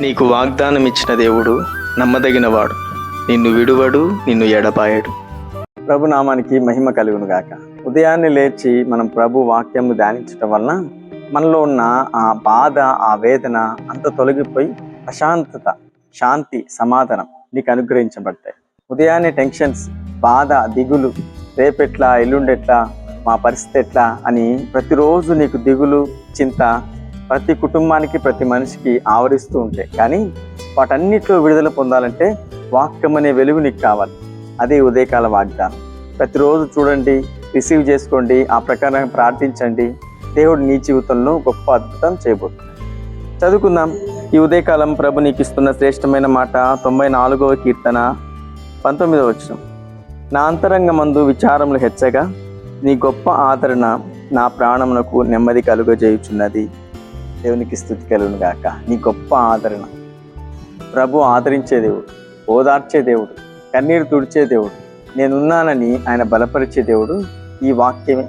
నీకు వాగ్దానం ఇచ్చిన దేవుడు నమ్మదగినవాడు. నిన్ను విడువడు నిన్ను ఎడపాయడు ప్రభు నామానికి మహిమ కలుగును గాక. ఉదయాన్నే లేచి మనం ప్రభు వాక్యం ధ్యానించటం వలన మనలో ఉన్న ఆ బాధ ఆ వేదన అంత తొలగిపోయి ప్రశాంతత శాంతి సమాధానం నీకు అనుగ్రహించబడతాయి. ఉదయాన్నే టెన్షన్స్ బాధ దిగులు రేపెట్లా ఎల్లుండెట్లా మా పరిస్థితి ఎట్లా అని ప్రతిరోజు నీకు దిగులు చింత ప్రతి కుటుంబానికి ప్రతి మనిషికి ఆవరిస్తూ ఉంటాయి. కానీ వాటన్నిటిలో విడుదల పొందాలంటే వాక్యం అనే వెలుగు నీకు కావాలి. అదే ఉదయకాల వాగ్దానం. ప్రతిరోజు చూడండి రిసీవ్ చేసుకోండి ఆ ప్రకారం ప్రార్థించండి. దేవుడు నీ జీవితంలో గొప్ప అద్భుతం చేయబోతుంది చదువుకుందాం. ఈ ఉదయకాలం ప్రభు నీకు ఇస్తున్న శ్రేష్టమైన మాట తొంభై నాలుగవ కీర్తన పంతొమ్మిదవ వచ్చిన నా అంతరంగమందు విచారములు హెచ్చగా నీ గొప్ప ఆదరణ నా ప్రాణమునకు నెమ్మది కలుగజేయుచున్నది. దేవునికి స్థుతి కలుగును గాక. నీ గొప్ప ఆదరణ. ప్రభు ఆదరించే దేవుడు ఓదార్చే దేవుడు కన్నీరు తుడిచే దేవుడు నేనున్నానని ఆయన బలపరిచే దేవుడు ఈ వాక్యమే.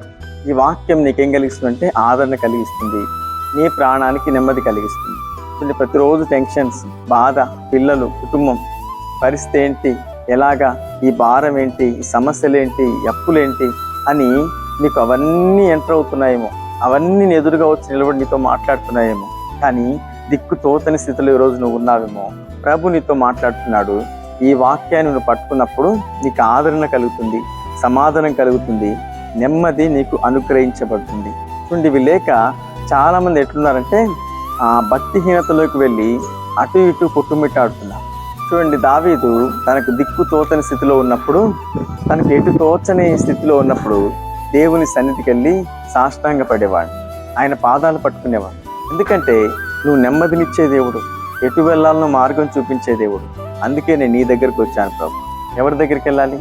ఈ వాక్యం నీకేం కలిగిస్తుందంటే ఆదరణ కలిగిస్తుంది. నీ ప్రాణానికి నెమ్మది కలిగిస్తుంది. చూడండి, ప్రతిరోజు టెన్షన్స్ బాధ పిల్లలు కుటుంబం పరిస్థితి ఏంటి? ఎలాగా? ఈ భారం ఏంటి? ఈ సమస్యలు ఏంటి? అప్పులేంటి అని నీకు అవన్నీ ఎంటర్ అవుతున్నాయేమో. అవన్నీ నేను ఎదురుగా వచ్చి నిలబడి నీతో మాట్లాడుతున్నాయేమో. కానీ దిక్కు తోతని స్థితిలో ఈరోజు నువ్వు ఉన్నావేమో. ప్రభు నీతో మాట్లాడుతున్నాడు. ఈ వాక్యాన్ని నువ్వు పట్టుకున్నప్పుడు నీకు ఆదరణ కలుగుతుంది సమాధానం కలుగుతుంది నెమ్మది నీకు అనుగ్రహించబడుతుంది. చూడండి ఇవి లేక చాలామంది ఎట్లున్నారంటే ఆ భక్తిహీనతలోకి వెళ్ళి అటు ఇటు కొట్టుమిట్టాడుతున్నారు. చూడండి దావీదు తనకు దిక్కు తోచని స్థితిలో ఉన్నప్పుడు తనకు ఎటు తోచని స్థితిలో ఉన్నప్పుడు దేవుని సన్నిధికి వెళ్ళి సాష్టాంగ పడేవాడు ఆయన పాదాలు పట్టుకునేవాడు. ఎందుకంటే నువ్వు నెమ్మదినిచ్చే దేవుడు ఎటు వెళ్ళాలనో మార్గం చూపించే దేవుడు. అందుకే నేను నీ దగ్గరకు వచ్చాను ప్రభు. ఎవరి దగ్గరికి వెళ్ళాలి?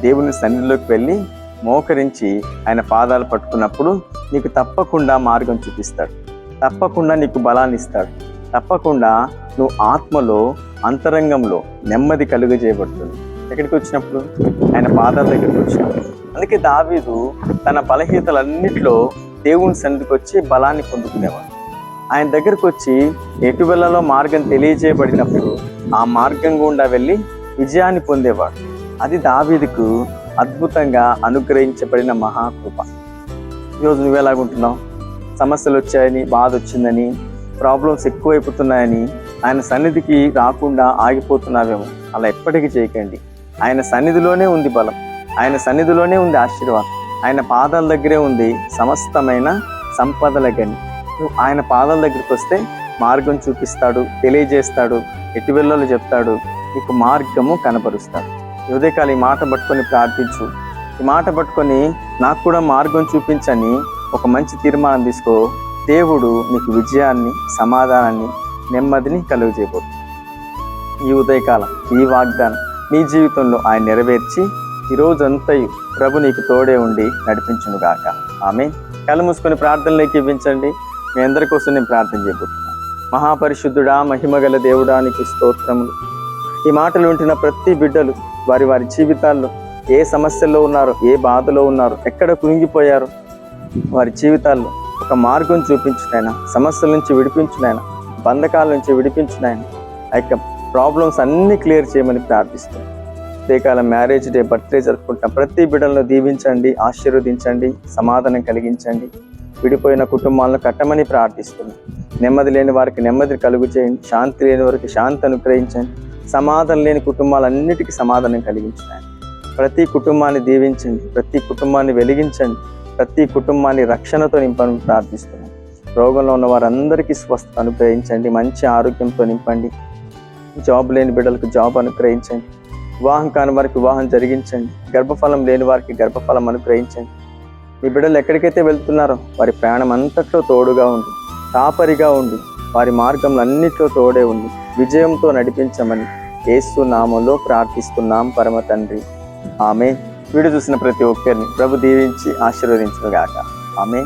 దేవుని సన్నిధిలోకి వెళ్ళి మోకరించి ఆయన పాదాలు పట్టుకున్నప్పుడు నీకు తప్పకుండా మార్గం చూపిస్తాడు. తప్పకుండా నీకు బలాన్ని ఇస్తాడు. తప్పకుండా నువ్వు ఆత్మలో అంతరంగంలో నెమ్మది కలుగజేయబడుతుంది. ఎక్కడికి వచ్చినప్పుడు? ఆయన పాదాల దగ్గరికి వచ్చినప్పుడు అందుకే దావీదు తన బలహీనతలన్నిటిలో దేవుని సన్నిధికి వచ్చి బలాన్ని పొందుకునేవాడు. ఆయన దగ్గరకు వచ్చి ఎటు వెళ్ళాలో మార్గం తెలియజేయబడినప్పుడు ఆ మార్గం గుండా వెళ్ళి విజయాన్ని పొందేవాడు. అది దావీదుకు అద్భుతంగా అనుగ్రహించబడిన మహాకృప. ఈరోజు నువ్వు ఎలాగుంటున్నావు సమస్యలు వచ్చాయని బాధ వచ్చిందని ప్రాబ్లమ్స్ ఎక్కువైపోతున్నాయని ఆయన సన్నిధికి రాకుండా ఆగిపోతున్నావేమో అలా ఎప్పటికీ చేయకండి. ఆయన సన్నిధిలోనే ఉంది బలం. ఆయన సన్నిధిలోనే ఉంది ఆశీర్వాదం. ఆయన పాదాల దగ్గరే ఉంది సమస్తమైన సంపదల గని. నువ్వు ఆయన పాదాల దగ్గరికి వస్తే మార్గం చూపిస్తాడు తెలియజేస్తాడు ఎటు వెళ్ళాలో చెప్తాడు నీకు మార్గము కనపరుస్తాడు. ఉదయకాలం ఈ మాట పట్టుకొని ప్రార్థించు. ఈ మాట పట్టుకొని నాకు కూడా మార్గం చూపించని ఒక మంచి తీర్మానం తీసుకో. దేవుడు నీకు విజయాన్ని సమాధానాన్ని నెమ్మదిని కలుగజేయబోతుంది ఈ ఉదయకాలం ఈ వాగ్దానం నీ జీవితంలో ఆయన నెరవేర్చి ఈ ప్రభు నీకు తోడే ఉండి నడిపించును గాక ఆమె కళ్ళు మూసుకొని ప్రార్థనలోకి ఇవ్వించండి. మీ అందరి కోసం నేను ప్రార్థన చేయబోతున్నాను మహాపరిశుద్ధుడా మహిమగల దేవుడా నీకు స్తోత్రములు. ఈ మాటలు వింటున్న ప్రతి బిడ్డలు వారి వారి జీవితాల్లో ఏ సమస్యల్లో ఉన్నారో ఏ బాధలో ఉన్నారో ఎక్కడ కృంగిపోయారో వారి జీవితాల్లో ఒక మార్గం చూపించునైనా సమస్యల నుంచి విడిపించునైనా బంధకాల నుంచి విడిపించునైనా ఆ యొక్క ప్రాబ్లమ్స్ అన్నీ క్లియర్ చేయమని ప్రార్థిస్తున్నాను కాలం మ్యారేజ్ డే బర్త్డే జరుపుకుంటున్న ప్రతి బిడ్డలను దీవించండి ఆశీర్వదించండి సమాధానం కలిగించండి. విడిపోయిన కుటుంబాలను కట్టమని ప్రార్థిస్తున్నాను నెమ్మది లేని వారికి నెమ్మది కలుగు చేయండి. శాంతి లేని వారికి శాంతి అనుగ్రహించండి. సమాధానం లేని కుటుంబాలన్నిటికీ సమాధానం కలిగించండి. ప్రతి కుటుంబాన్ని దీవించండి. ప్రతి కుటుంబాన్ని వెలిగించండి. ప్రతి కుటుంబాన్ని రక్షణతో నింపని ప్రార్థిస్తున్నాను రోగంలో ఉన్న వారందరికీ స్వస్థ అనుగ్రహించండి. మంచి ఆరోగ్యంతో నింపండి. జాబ్ లేని బిడ్డలకు జాబ్ అనుగ్రహించండి. వివాహం కాని వారికి వివాహం జరిగించండి. గర్భఫలం లేని వారికి గర్భఫలం అనుగ్రహించండి. మీ బిడ్డలు ఎక్కడికైతే వెళ్తున్నారో వారి ప్రయాణం అంతట్లో తోడుగా ఉండి కాపరిగా ఉండి వారి మార్గంలో అన్నిట్లో తోడే ఉండి విజయంతో నడిపించమని ఏసు నామంలో ప్రార్థిస్తున్నాం పరమ తండ్రి. ఆమె వీడియో చూసిన ప్రతి ఒక్కరిని ప్రభు దీవించి ఆశీర్వదించుగాక ఆమె